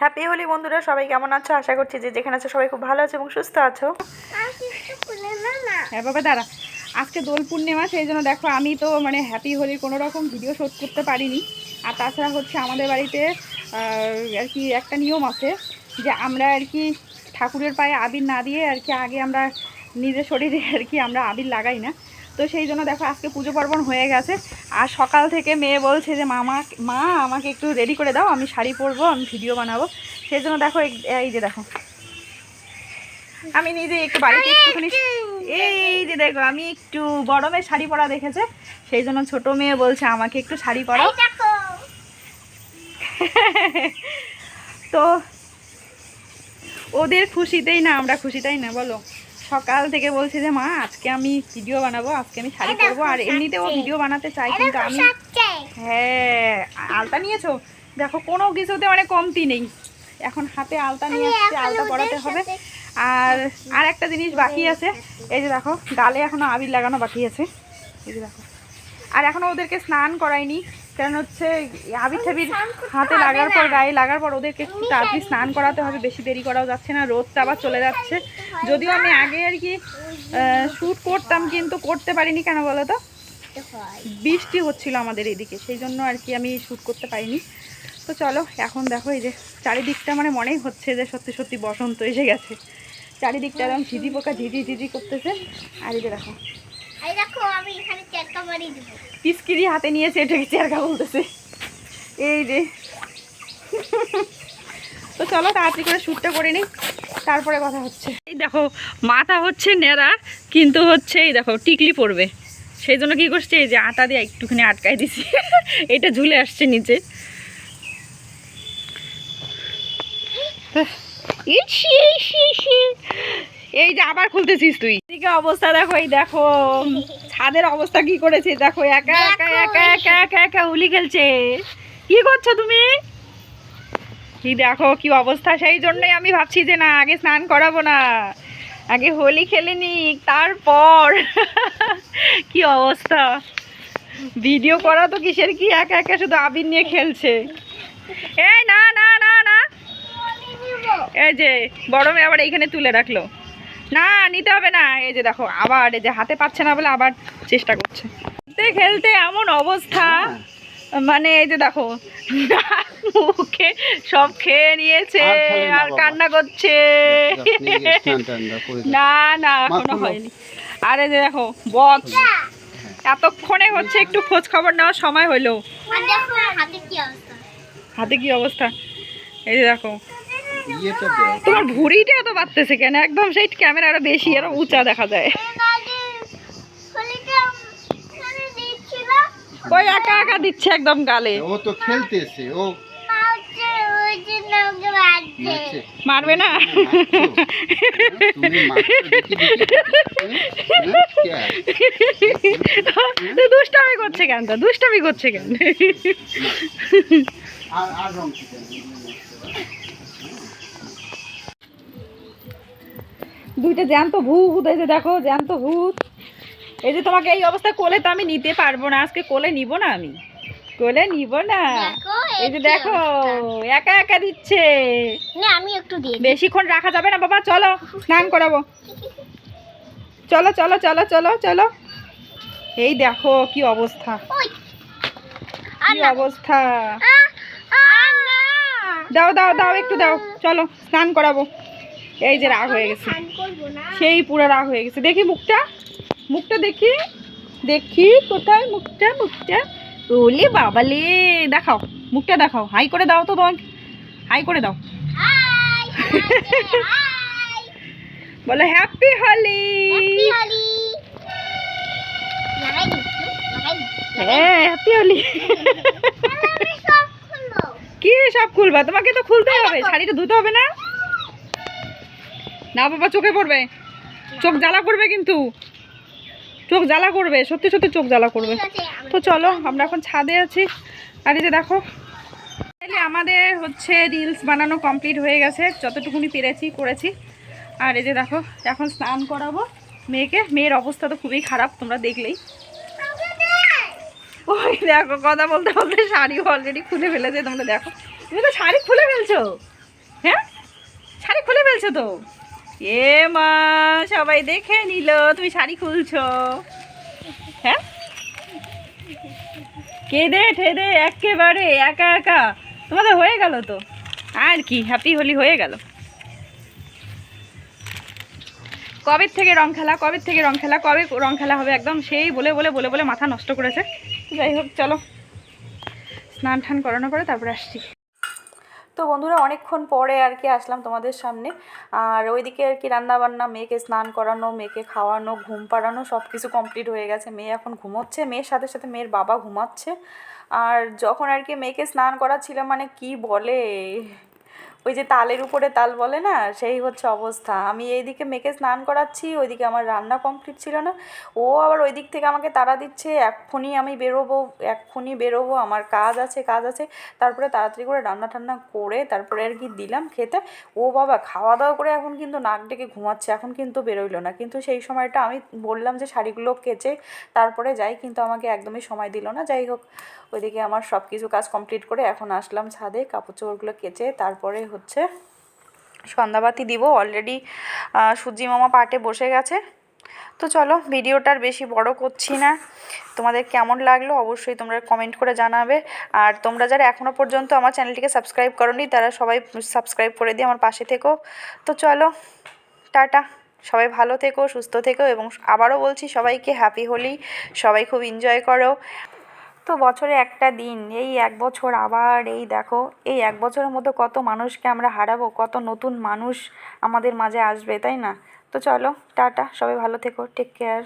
Happy Holi বন্ধুরা। সবাই কেমন আছো? আশা করছি যে যেখানে আছো সবাই খুব ভালো আছো এবং সুস্থ আছো। হ্যাঁ বাবা, দাঁড়া। আজকে দোল পূর্ণিমা, সেই জন্য দেখো, আমি তো মানে হ্যাপি হোলির কোনো রকম ভিডিও শ্যুট করতে পারিনি। আর তাছাড়া হচ্ছে আমাদের বাড়িতে আর কি একটা নিয়ম আছে যে আমরা আর কি ঠাকুরের পায়ে আবির না দিয়ে আর কি আগে আমরা নিজের শরীরে আর কি আমরা আবির লাগাই না। তো সেই জন্য দেখো, আজকে পুজো পার্বণ হয়ে গেছে। আর সকাল থেকে মেয়ে বলছে যে মামা মা আমাকে একটু রেডি করে দাও আমি শাড়ি পরবো আমি ভিডিও বানাবো। সেই জন্য দেখো এই- যে দেখো। আমি নিজে একটু বাড়িতে একটুখানি এই যে দেখো আমি একটু গরমে শাড়ি পরা দেখেছে। সেই জন্য ছোট মেয়ে বলছে আমাকে একটু শাড়ি পরাও। তো ওদের খুশিতেই না আমরা খুশি তাই না বলো। সকাল থেকে বলছে যে মা আজকে আমি ভিডিও বানাবো আজকে আমি শাড়ি পরবো। আর এমনিতেও ভিডিও বানাতে চাই কিন্তু আমি হ্যাঁ আলতা নিয়েছো? দেখো কোনো কিছুতে মানে কমতি নেই। এখন হাতে আলতা নিয়ে আসছে আলতা পরাতে হবে। আর আর একটা জিনিস বাকি আছে। এই যে দেখো গালে এখনও আবির লাগানো বাকি আছে। এই যে দেখো। আর এখনও ওদেরকে স্নান করাইনি কারণ হচ্ছে আবির ঠাবির হাতে লাগার পর গায়ে লাগার পর ওদেরকে একটু তাড়াতাড়ি স্নান করাতে হবে বেশি দেরি করাও যাচ্ছে না রোদটা আবার চলে যাচ্ছে। যদিও আমি আগে আর কি শ্যুট করতাম কিন্তু করতে পারিনি কেন বলো তো? বৃষ্টি হচ্ছিল আমাদের এদিকে সেই জন্য আর কি আমি শ্যুট করতে পারিনি। তো চলো এখন দেখো এই যে চারিদিকটা মানে মনেই হচ্ছে যে সত্যি সত্যি বসন্ত এসে গেছে। চারিদিকটা একদম ঝিঝি পোকা ঝিঝি ঝিঝি করতেছে। আর এই যে দেখো এই পিসকিরি হাতে নিয়েছে, এটাকে চেয়ারকা বলতেছে। এই যে। তো চলো তাড়াতাড়ি করে শ্যুটটা করে নিই, তারপরে কথা হচ্ছে। এই দেখো, মাথা হচ্ছে নেড়া কিন্তু হচ্ছে এই দেখো, টিকলি পড়বে। সেই জন্য কী করছে, এই যে আটা দিয়ে একটুখানি আটকাই দিছি। এটা ঝুলে আসছে নিচে। ইসি। এই যে আবার খুলতেছিস তুই। এদিকে অবস্থা দেখো এই দেখো ছাদের অবস্থা কি করেছে দেখো একা একা একা একা একা একা উলি খেলছে। কি করছ তুমি? কি দেখো কি অবস্থা? সেই জন্যই আমি ভাবছি যে না আগে স্নান করাবো না। আগে হোলি খেলে নি তারপর। কি অবস্থা? ভিডিও করা তো কিসের? কি একা একা শুধু আবির নিয়ে খেলছে? এই না না না না। এই যে বড় মেয়ে আবার এইখানে তুলে রাখল। না নিতে হবে না। এই যে দেখো আবার এই যে হাতে পাচ্ছে না বলে আবার চেষ্টা করছে। খেলতে খেলতে এমন অবস্থা মানে এই যে দেখো মুখে সব খেয়ে নিয়েছে আর। কান্না করছে। না না এখনও হয়নি। আর এই যে দেখো বক্স এতক্ষণে হচ্ছে একটু খোঁজ খবর নেওয়ার সময় হলো। আর দেখো হাতে কি অবস্থা? হাতে কি অবস্থা? এই যে দেখো তোমার ভুঁড়িটা এত বাড়তেছে কেন? একদম সেই ক্যামেরা আরও বেশি আরও উঁচা দেখা যায়। ওই একা একা দিচ্ছে একদম গালে। ও তো খেলতেছে ও মারবে না? দুষ্টামি করছে কেন তো? দুষ্টামি করছে কেন? আর আর দুইটা জ্যান্ত ভূত এই যে দেখো জ্যান্ত ভূত। এই যে তোমাকে এই অবস্থা কোলে তো আমি নিতে পারব না আজকে কোলে নিব না আমি? কোলে নিব না? এই যে দেখো একা একা দিচ্ছে। না আমি একটু দিই। বেশিক্ষণ রাখা যাবে না বাবা চলো স্নান করাবো। চলো চলো চলো চলো চলো। এই দেখো কি অবস্থা। কি অবস্থা। দাও দাও দাও একটু দাও। চলো স্নান করাবো। এই যে রাগ হয়ে গেছে। সেই পুরো রাগ হয়ে গেছে। দেখি মুখটা। মুখটা দেখি। দেখি কোথায় মুখটা মুখটা। ওলে বাবালে দেখাও। মুখটা দেখাও। হাই করে দাও তো তোমাকে। হাই করে দাও। বলো হ্যাপি হোলি হ্যাঁ হ্যাপি হোলি কি সব খুলবা? তোমাকে তো খুলতে হবে। শাড়িটা ধুতে হবে না? না বাবা চোখে পড়বে। চোখ জ্বালা করবে কিন্তু। চোখ জ্বালা করবে সত্যি সত্যি চোখ জ্বালা করবে। তো চলো আমরা এখন ছাদে আছি। আর এই যে দেখো তাহলে আমাদের হচ্ছে রিলস বানানো কমপ্লিট হয়ে গেছে। যতটুকুনি পেরেছি করেছি। আর এই যে দেখো এখন স্নান করাবো। মেয়েকে মেয়ের অবস্থা তো খুবই খারাপ তোমরা দেখলেই। ওই দেখো কথা বলতে বলতে শাড়ি অলরেডি খুলে ফেলেছে তোমরা দেখো। তুমি তো শাড়ি খুলে ফেলছো? হ্যাঁ? শাড়ি খুলে ফেলছো তো? এ মা, সবাই দেখে নিল, তুমি শাড়ি খুলছো। হ্যাঁ? কেঁদে ঠেদে একেবারে একা একা। তোমাদের হয়ে গেল তো? আর কি হ্যাপি হোলি হয়ে গেল। কবের থেকে রং খেলা কবের থেকে রং খেলা, কবে রং খেলা হবে একদম সেই বলে বলে বলে বলে মাথা নষ্ট করেছে। যাই হোক, চলো। স্নান টান করানোর পরে তারপরে আসছি। তো বন্ধুরা, অনেকক্ষণ পরে আর কি আসলাম তোমাদের সামনে। আর ওইদিকে আর কি রান্নাবান্না, মেয়েকে স্নান করানো, মেয়েকে খাওয়ানো, ঘুম পাড়ানো সব কিছু কমপ্লিট হয়ে গেছে। মেয়ে এখন ঘুমোচ্ছে। মেয়ের সাথে সাথে মেয়ের বাবা ঘুমাচ্ছে। আর যখন আর কি মেয়েকে স্নান করাচ্ছিলাম মানে কি বলে? ওই যে তালের উপরে তাল বলে না, সেই হচ্ছে অবস্থা। আমি এইদিকে মেয়েকে স্নান করাচ্ছি, ওইদিকে আমার রান্না কমপ্লিট ছিল না। ও আবার ওই দিক থেকে আমাকে তাড়া দিচ্ছে এক্ষুনি আমি বেরোবো এক্ষুনি বেরোবো, আমার কাজ আছে কাজ আছে। তারপরে তাড়াতাড়ি করে রান্না টান্না করে তারপরে আর কি দিলাম খেতে। ও বাবা খাওয়া দাওয়া করে এখন কিন্তু নাক ডেকে ঘুমাচ্ছে, এখন কিন্তু বেরোইলো না। কিন্তু সেই সময়টা আমি বললাম যে শাড়িগুলো কেচে তারপরে যাই, কিন্তু আমাকে একদমই সময় দিল না। যাই হোক, ওইদিকে আমার সব কিছু কাজ কমপ্লিট করে এখন আসলাম ছাদে কাপড় চোপড়গুলো কেচে তারপরে হচ্ছে। সন্ধ্যাবাতি দিব অলরেডি সুজি মামা পাটে বসে গেছে। তো চলো ভিডিওটার বেশি বড় করছি না। তোমাদের কেমন লাগল অবশ্যই তোমরা কমেন্ট করে জানাবে। আর তোমরা যারা এখনও পর্যন্ত আমার চ্যানেলটিকে সাবস্ক্রাইব করোনি, তারা সবাই সাবস্ক্রাইব করে দিয়ে আমার পাশে থেকো। তো চলো, টাটা। সবাই ভালো থেকো, সুস্থ থেকো এবং আবারও বলছি সবাইকে হ্যাপি হোলি। সবাই খুব এনজয় করো। তো বছরে একটা দিন, এই এক বছর আবার এই দেখো, এই এক বছরের মতো কত মানুষকে আমরা হারাবো, কত নতুন মানুষ আমাদের মাঝে আসবে, তাই না? তো চলো, টাটা, সবাই ভালো থেকো টেক কেয়ার